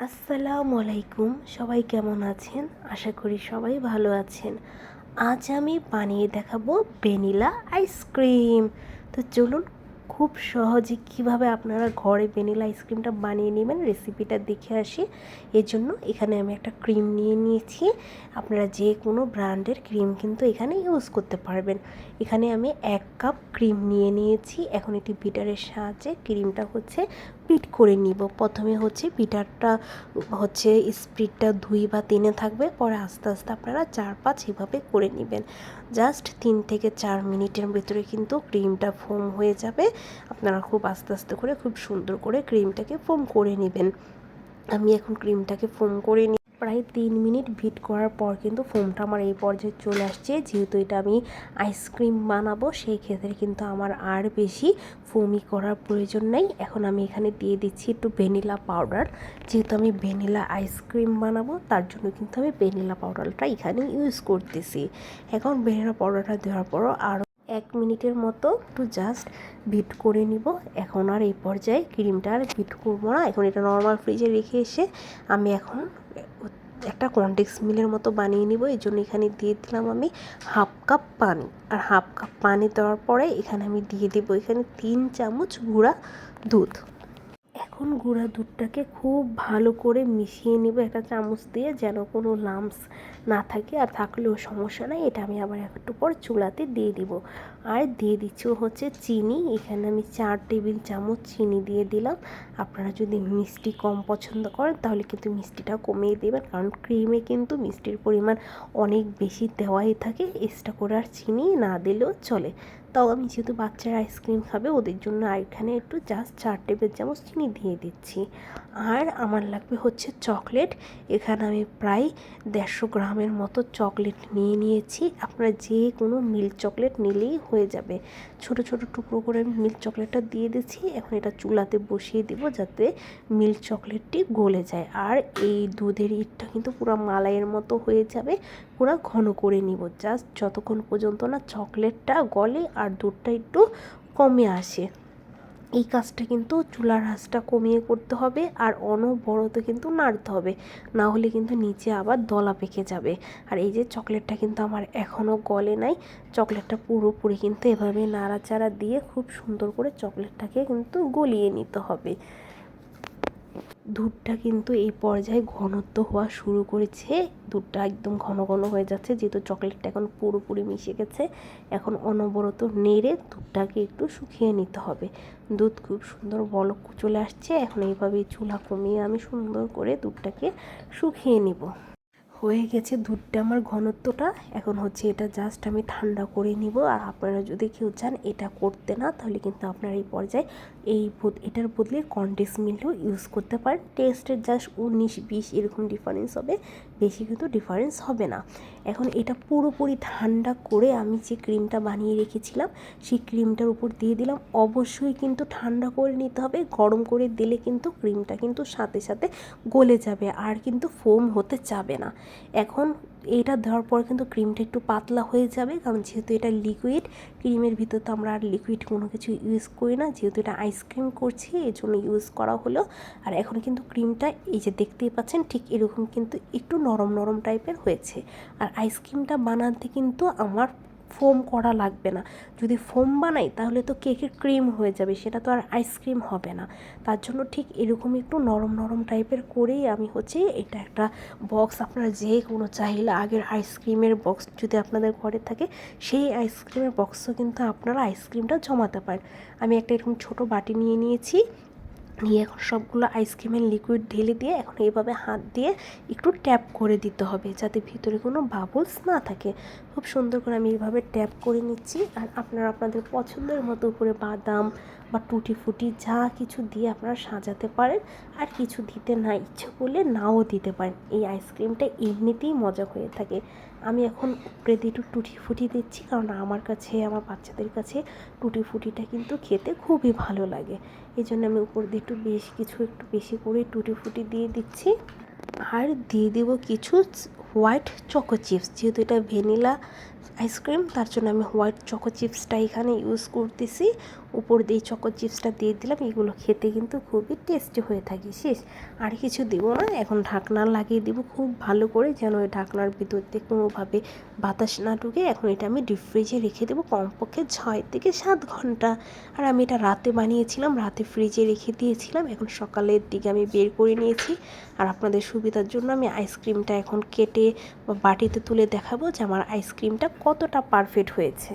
আসসালামু আলাইকুম, সবাই কেমন আছেন? আশা করি সবাই ভালো আছেন। আজ আমি বানিয়ে দেখাবো ভ্যানিলা আইসক্রিম তো চলুন, খুব সহজে কীভাবে আপনারা ঘরে ভ্যানিলা আইসক্রিমটা বানিয়ে নেবেন রেসিপিটা দেখে আসি। এর জন্য এখানে আমি একটা ক্রিম নিয়ে নিয়েছি। আপনারা যে কোনো ব্র্যান্ডের ক্রিম কিন্তু এখানে ইউজ করতে পারবেন। এখানে আমি এক কাপ ক্রিম নিয়ে নিয়েছি। এখন একটি বিটারের সাহায্যে ক্রিমটা হচ্ছে বিট করে নিব। প্রথমে হচ্ছে পিটারটা হচ্ছে স্পিডটা দুই বা তিনে থাকবে, পরে আস্তে আস্তে আপনারা চার পাঁচ এভাবে করে নেবেন। জাস্ট তিন থেকে চার মিনিটের ভিতরে কিন্তু ক্রিমটা ফোম হয়ে যাবে। আপনারা খুব আস্তে আস্তে করে, খুব সুন্দর করে ক্রিমটাকে ফোম করে নেবেন। আমি এখন ক্রিমটাকে ফোম করে নিই প্রায় তিন মিনিট ভিট করার পর কিন্তু ফোমটা আমার এই পর্যায়ে চলে আসছে। যেহেতু এটা আমি আইসক্রিম বানাবো, সেই ক্ষেত্রে কিন্তু আমার আর বেশি ফোমি করার প্রয়োজন নেই। এখন আমি এখানে দিয়ে দিচ্ছি একটু ভ্যানিলা পাউডার যেহেতু আমি ভ্যানিলা আইসক্রিম বানাবো, তার জন্য কিন্তু আমি ভ্যানিলা পাউডারটা এখানে ইউজ করতেছি। এখন ভ্যানিলা পাউডারটা দেওয়ার পরও আরও এক মিনিটের মতো একটু জাস্ট বিট করে নিব। এখন আর এই পর্যায়ে ক্রিমটা আর বিট করব না। এখন এটা নর্মাল ফ্রিজে রেখে এসে আমি এখন একটা কন্টেক্স মিলের মতো বানিয়ে নিব। এই জন্য এখানে দিয়ে দিলাম আমি হাফ কাপ পানি। আর হাফ কাপ পানি দেওয়ার পরে এখানে আমি দিয়ে দেবো এখানে তিন চামচ গুঁড়া দুধ। এখন গুঁড়া দুধটাকে খুব ভালো করে মিশিয়ে নেব একটা চামচ দিয়ে, যেন কোনো লামস না থাকে। আর থাকলেও সমস্যা নাই, এটা আমি আবার একটু পর চুলাতে দিয়ে দিব। আর দিয়ে দিচ্ছি হচ্ছে চিনি। এখানে আমি চার টেবিল চামচ চিনি দিয়ে দিলাম। আপনারা যদি মিষ্টি কম পছন্দ করেন, তাহলে কিন্তু মিষ্টিটা কমিয়ে দেবেন। কারণ ক্রিমে কিন্তু মিষ্টির পরিমাণ অনেক বেশি দেওয়াই থাকে। এক্সট্রা করে আর চিনি না দিলেও চলে। তাও আমি যেহেতু বাচ্চারা আইসক্রিম খাবে, ওদের জন্য আর এখানে একটু জাস্ট চার টেবিল চামচ চিনি দিয়ে দিচ্ছি। আর আমার লাগবে হচ্ছে চকলেট এখানে আমি প্রায় দেড়শো গ্রামের মতো চকলেট নিয়ে নিয়েছি। আপনারা যে কোনো মিল্ক চকলেট নিলেই হয়ে যাবে। ছোট ছোট টুকরো করে আমি মিল্ক চকলেটটা দিয়ে দিচ্ছি। এখন এটা চুলাতে বসিয়ে দিব যাতে মিল্ক চকলেটটি গলে যায়। আর এই দুধের ইটটা কিন্তু পুরো মালাইয়ের মতো হয়ে যাবে, পুরো ঘন করে নিব। জাস্ট যতক্ষণ পর্যন্ত না চকলেটটা গলে আর দুধটা একটু কমে আসে। এই কাজটা কিন্তু চুলার আঁচটা কমিয়ে করতে হবে আর অনবরত কিন্তু নাড়তে হবে। না হলে কিন্তু নিচে আবার দলা পেকে যাবে। আর এই যে চকলেটটা কিন্তু আমার এখনও গলে নাই। চকলেটটা পুরোপুরি কিন্তু এভাবে নাড়াচাড়া দিয়ে খুব সুন্দর করে চকলেটটাকে কিন্তু গলিয়ে নিতে হবে। দুধটা কিন্তু এই পর্যায়ে ঘনত্ব হওয়া শুরু করেছে। দুধটা একদম ঘন ঘন হয়ে যাচ্ছে, যেহেতু চকলেটটা এখন পুরোপুরি মিশে গেছে। এখন অনবরত নেড়ে দুধটাকে একটু শুকিয়ে নিতে হবে। দুধ খুব সুন্দর বলক চলে আসছে। এখন এইভাবেই চুলা কমিয়ে আমি সুন্দর করে দুধটাকে শুকিয়ে নিব। হয়ে গেছে দুধটা আমার ঘনত্বটা। এখন হচ্ছে এটা জাস্ট আমি ঠান্ডা করে নিব। আর আপনারা যদি কেউ চান এটা করতে না, তাহলে কিন্তু আপনারা এই পর্যায়ে এই এটার বদলে কন্ডেন্স মিল্কও ইউজ করতে পারেন। টেস্টের জাস্ট উনিশ, বিশ এরকম ডিফারেন্স হবে। বেশি কিন্তু ডিফারেন্স হবে না। এখন এটা পুরোপুরি ঠান্ডা করে আমি যে ক্রিমটা বানিয়ে রেখেছিলাম, সেই ক্রিমটার উপর দিয়ে দিলাম। অবশ্যই কিন্তু ঠান্ডা করে নিতে হবে। গরম করে দিলে কিন্তু ক্রিমটা কিন্তু সাথে সাথে গলে যাবে। আর কিন্তু ফোম হতে যাবে না। এখন এটা দেওয়ার পর কিন্তু ক্রিমটা একটু পাতলা হয়ে যাবে, কারণ যেহেতু এটা লিকুইড ক্রিমের ভিতর তো আমরা আর লিকুইড কোনো কিছু ইউজ করি না। যেহেতু এটা আইসক্রিম করছি এই জন্য ইউজ করা হলো। আর এখন কিন্তু ক্রিমটা এই যে দেখতেই পাচ্ছেন, ঠিক এরকম কিন্তু একটু নরম নরম টাইপের হয়েছে। আর আইসক্রিমটা বানাতে কিন্তু আমার ফোম করা লাগবে না। যদি ফোম বানাই, তাহলে তো কেকের ক্রিম হয়ে যাবে, সেটা তো আর আইসক্রিম হবে না। তার জন্য ঠিক এরকম একটু নরম নরম টাইপের করেই আমি হচ্ছে এটা একটা বক্স আপনারা যে কোনো চাইলে আগের আইসক্রিমের বক্স যদি আপনাদের ঘরে থাকে, সেই আইসক্রিমের বক্সও কিন্তু আপনারা আইসক্রিমটা জমাতে পারেন। আমি একটা এরকম ছোট বাটি নিয়ে নিয়েছি। নিয়ে এখন সবগুলো আইসক্রিমের লিকুইড ঢেলে দিয়ে এখন এইভাবে হাত দিয়ে একটু ট্যাপ করে দিতে হবে যাতে ভিতরে কোনো বাবলস না থাকে। খুব সুন্দর করে আমি এইভাবে ট্যাপ করে নিচ্ছি আর আপনারা আপনাদের পছন্দের মতো উপরে বাদাম বা টুটি ফুটি যা কিছু দিয়ে আপনারা সাজাতে পারেন আর কিছু দিতে না ইচ্ছে করলে নাও দিতে পারেন। এই আইসক্রিমটা এমনিতেই মজা হয়ে থাকে। আমি এখন উপরে একটু টুটি ফুটি দিচ্ছি, কারণ আমার কাছে, আমার বাচ্চাদের কাছে টুটি ফুটিটা কিন্তু খেতে খুবই ভালো লাগে। এই জন্য আমি উপর দিয়ে একটু বেশ কিছু, একটু বেশি করে টুটি ফুটি দিয়ে দিচ্ছি। আর দিয়ে দেবো কিছু হোয়াইট চকো চিপস যেহেতু এটা ভ্যানিলা আইসক্রিম তার জন্য আমি হোয়াইট চকো চিপসটা এখানে ইউজ করতেছি। উপর দিয়ে চকো চিপসটা দিয়ে দিলাম, এগুলো খেতে কিন্তু খুবই টেস্টি হয়ে থাকে, শেষ। আর কিছু দেবো না, এখন ঢাকনা লাগিয়ে দিব খুব ভালো করে, যেন ওই ঢাকনার ভিতর দিয়ে কোনোভাবে বাতাস না ঢুকে। এখন এটা আমি ডিপ ফ্রিজে রেখে দেবো, কমপক্ষে ছয় থেকে সাত ঘণ্টা। আর আমি এটা রাতে বানিয়েছিলাম, রাতে ফ্রিজে রেখে দিয়েছিলাম। এখন সকালের দিকে আমি বের করে নিয়েছি। আর আপনাদের সুবিধার জন্য আমি আইসক্রিমটা এখন কেটে বা বাটিতে তুলে দেখাবো যে আমার আইসক্রিমটা কতটা পারফেক্ট হয়েছে।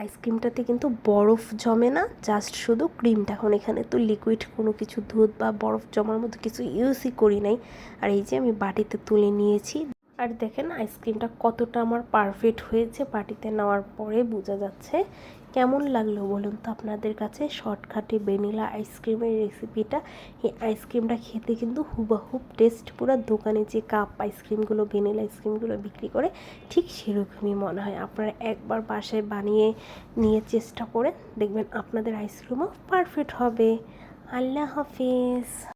আইসক্রিমটাতে কিন্তু বরফ জমে না জাস্ট শুধু ক্রিমটা এখন এখানে তো লিকুইড কোনো কিছু দুধ বা বরফ জমার মতো কিছু ইউজই করি নাই। আর এই যে আমি বাটিতে তুলে নিয়েছি আর দেখেন আইসক্রিমটা কতটা আমার পারফেক্ট হয়েছে বাটিতে নেওয়ার পরে বোঝা যাচ্ছে। কেমন লাগল বলুন তো আপনাদের কাছে? শর্টকাটে ভ্যানিলা আইসক্রিমের রেসিপিটা। এই আইসক্রিমটা খেতে কিন্তু হুবাহুব টেস্ট। পুরো দোকানে যে কাপ আইসক্রিমগুলো, ভ্যানিলা আইসক্রিমগুলো বিক্রি করে, ঠিক সেরকমই মনে হয়। আপনারা একবার বাসায় বানিয়ে নিয়ে চেষ্টা করে দেখবেন আপনাদের আইসক্রিমও পারফেক্ট হবে। আল্লাহ হাফিজ।